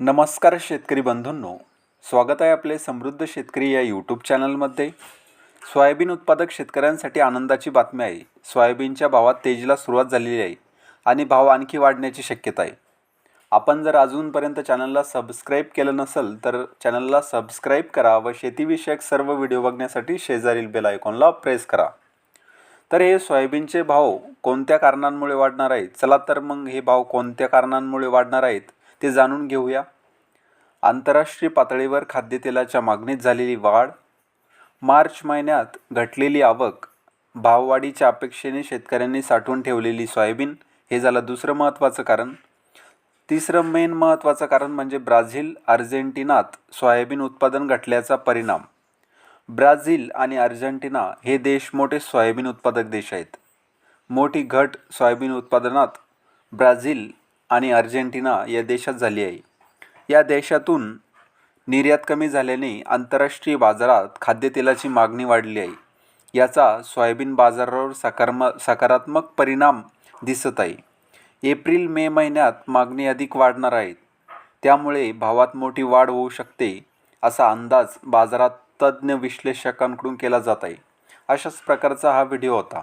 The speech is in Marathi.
नमस्कार शेतकरी बंधूंनो. स्वागत आहे आपले समृद्ध शेतकरी या यूट्यूब चॅनलमध्ये सोयाबीन उत्पादक शेतकऱ्यांसाठी आनंदाची बातमी आहे. सोयाबीनच्या भावात तेजीला सुरुवात झालेली आहे आणि भाव आणखी वाढण्याची शक्यता आहे. आपण जर अजूनपर्यंत चॅनलला सबस्क्राईब केलं नसेल तर चॅनलला सबस्क्राईब करा व शेतीविषयक सर्व व्हिडिओ बघण्यासाठी शेजारील बेल आयकॉनला प्रेस करा. तर हे सोयाबीनचे भाव कोणत्या कारणांमुळे वाढणार आहेत चला तर मग हे भाव कोणत्या कारणांमुळे वाढणार आहेत? ते जाणून घेऊया. आंतरराष्ट्रीय पातळीवर खाद्यतेलाच्या मागणीत झालेली वाढ मार्च महिन्यात घटलेली आवक भाववाढीच्या अपेक्षेने शेतकऱ्यांनी साठवून ठेवलेली सोयाबीन हे झालं दुसरं महत्त्वाचं कारण. तिसरं मेन महत्त्वाचं कारण म्हणजे ब्राझील अर्जेंटिनात सोयाबीन उत्पादन घटल्याचा परिणाम. ब्राझील आणि अर्जेंटिना हे देश मोठे सोयाबीन उत्पादक देश आहेत. मोठी घट सोयाबीन उत्पादनात ब्राझील आणि अर्जेंटिना या देशात झाली आहे. या देशातून निर्यात कमी झाल्याने आंतरराष्ट्रीय बाजारात खाद्यतेलाची मागणी वाढली आहे. याचा सोयाबीन बाजारावर सकाराम सकारात्मक परिणाम दिसत आहे. एप्रिल मे महिन्यात मागणी अधिक वाढणार आहे. त्यामुळे भावात मोठी वाढ होऊ शकते असा अंदाज बाजारात तज्ज्ञ विश्लेषकांकडून केला जात आहे. अशाच प्रकारचा हा व्हिडिओ होता.